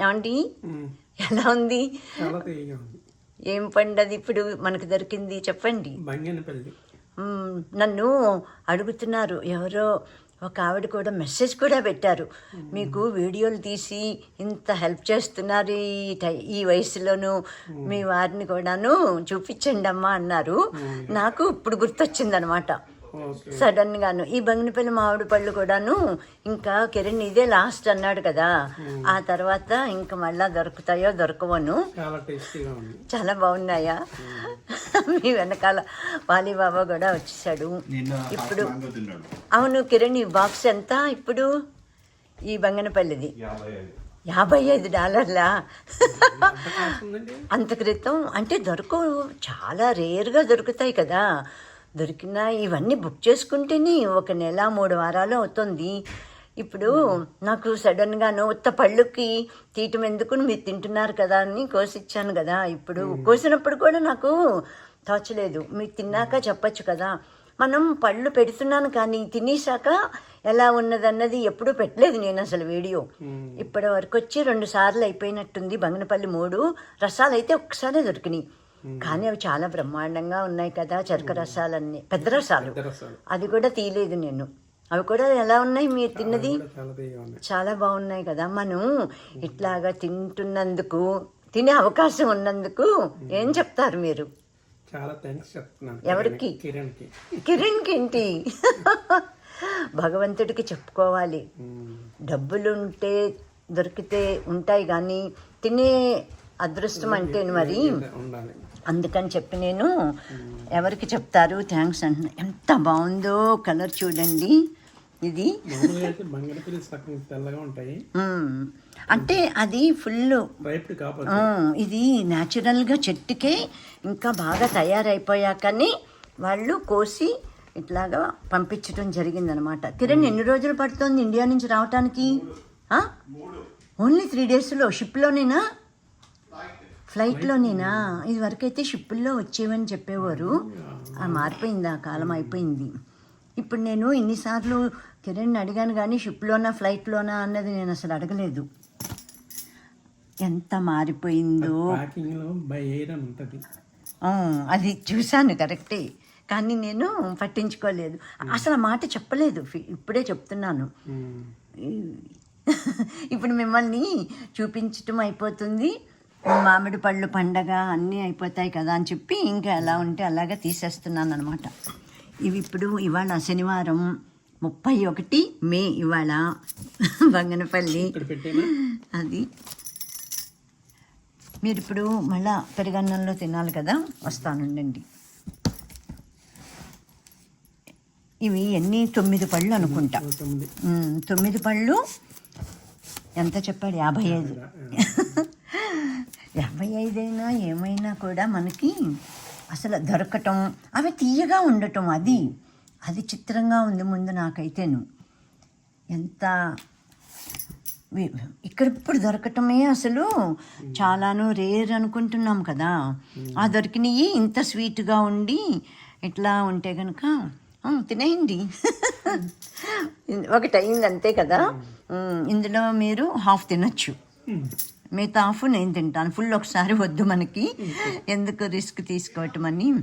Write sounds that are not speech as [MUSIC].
ఏమండి? ఎలా ఉంది? ఏం పండది ఇప్పుడు మనకు దొరికింది చెప్పండి. నన్ను అడుగుతున్నారు. ఎవరో ఒక ఆవిడ కూడా మెసేజ్ కూడా పెట్టారు. మీకు వీడియోలు తీసి ఇంత హెల్ప్ చేస్తున్నారు ఈ టై- ఈ వయసులోను. మీ వారిని కూడాను చూపించండి అమ్మా అన్నారు నాకు ఇప్పుడు గుర్తొచ్చిందనమాట. ఓకే సడన్ గాను ఈ బంగినపల్లి మామిడి పళ్ళు కూడాను ఇంకా కిరణ్ ఇదే లాస్ట్ అన్నాడు కదా. ఆ తర్వాత ఇంకా మళ్ళా దొరుకుతాయో దొరకవను. చాలా టేస్టీగా ఉంది. చాలా బాగున్నాయా? మీ వెనకాల వాలీబాబా కూడా వచ్చేసాడు. నిన్న ఇప్పుడు అవును కిరణ్ ఈ బాక్స్ ఎంత ఇప్పుడు? ఈ బంగనపల్లిది యాభై ఐదు. డాలర్లా? అంత క్రితం అంటే దొరకవు చాలా రేర్గా దొరుకుతాయి కదా. దొరికినా ఇవన్నీ బుక్ చేసుకుంటేనే ఒక నెల మూడు వారాలు అవుతుంది. ఇప్పుడు నాకు సడన్గాను ఉత్త పళ్ళుకి తీయటం ఎందుకు మీరు తింటున్నారు కదా అని కోసిచ్చాను కదా. ఇప్పుడు కోసినప్పుడు కూడా నాకు తోచలేదు. మీరు తిన్నాక చెప్పొచ్చు కదా. మనం పళ్ళు పెడుతున్నాను కానీ తినేసాక ఎలా ఉన్నదన్నది ఎప్పుడూ పెట్టలేదు నేను అసలు వీడియో. ఇప్పటి వరకు వచ్చి రెండు సార్లు అయిపోయినట్టుంది బంగనపల్లి మూడు. రసాలు అయితే ఒక్కసారే దొరికినాయి. కానీ అవి చాలా బ్రహ్మాండంగా ఉన్నాయి కదా చెరక రసాలన్నీ. పెద్ద రసాలు. అది కూడా తీయలేదు నేను. అవి కూడా ఎలా ఉన్నాయి మీరు తిన్నది? చాలా బాగున్నాయి కదా. మనం ఇట్లాగా తింటున్నందుకు తినే అవకాశం ఉన్నందుకు ఏం చెప్తారు మీరు? చాలా థ్యాంక్స్ చెప్తున్నాను ఎవరికి? కిరణ్కి. కిరణ్కి ఏంటి? భగవంతుడికి చెప్పుకోవాలి. ఉమ్, డబ్బులు ఉంటే దొరికితే ఉంటాయి కానీ తినే అదృష్టం అంటే మరి ఉండాలి. అందుకని చెప్పి నేను ఎవరికి చెప్తారు థ్యాంక్స్ అంటున్నా. ఎంత బాగుందో కలర్ చూడండి. ఇది. అంటే అది ఫుల్ ఇది న్యాచురల్గా చెట్టుకే ఇంకా బాగా తయారైపోయాకని వాళ్ళు కోసి ఇట్లాగా పంపించడం జరిగిందనమాట. కిరణ్ ఎన్ని రోజులు పడుతుంది ఇండియా నుంచి రావటానికి? ఆ? ఓన్లీ త్రీ డేస్లో షిప్లోనేనా? ఫ్లైట్లోనేనా ఇది వరకైతే షిప్పుల్లో వచ్చేవని చెప్పేవారు. ఆ మారిపోయింది ఆ కాలం అయిపోయింది. ఇప్పుడు నేను ఇన్నిసార్లు కిరణ్ అడిగాను కానీ షిప్లోనా ఫ్లైట్లోనా అన్నది నేను అసలు అడగలేదు. ఎంత మారిపోయిందో. అది చూశాను కరెక్టే. కానీ నేను పట్టించుకోలేదు. అసలు ఆ మాట చెప్పలేదు. ఇప్పుడే చెప్తున్నాను. ఉమ్, [LAUGHS] ఇప్పుడు మిమ్మల్ని చూపించటం అయిపోతుంది. మామిడి పళ్ళు పండగ అన్నీ అయిపోతాయి కదా అని చెప్పి ఇంకా ఎలా ఉంటే అలాగా తీసేస్తున్నాను అనమాట ఇవి ఇప్పుడు ఇవాళ శనివారం ముప్పై ఒకటి మే ఇవాళ బంగనపల్లి. అది. మీరు ఇప్పుడు మళ్ళా పెరుగన్నంలో తినాలి కదా వస్తానుండండి. ఇవి ఎన్ని? తొమ్మిది పళ్ళు అనుకుంటా. తొమ్మిది. పళ్ళు ఎంత చెప్పాడు? యాభై ఐదు. యాభై ఐదైనా ఏమైనా కూడా మనకి అసలు దొరకటం అవి తీయగా ఉండటం అది. అది చిత్రంగా ఉంది ముందు నాకైతేను. ఎంత ఇక్కడ ఇప్పుడు దొరకటమే అసలు చాలాను రేర్ అనుకుంటున్నాం కదా. ఆ దొరికినవి ఇంత స్వీట్గా ఉండి ఇట్లా ఉంటే కనుక తినేయండి. [LAUGHS] ఒకటి అయింది అంతే కదా. ఇందులో మీరు హాఫ్ తినొచ్చు. మిగతా హాఫ్ నేను తింటాను. ఫుల్ ఒకసారి వద్దు మనకి. ఎందుకు రిస్క్ తీసుకోవటం అని.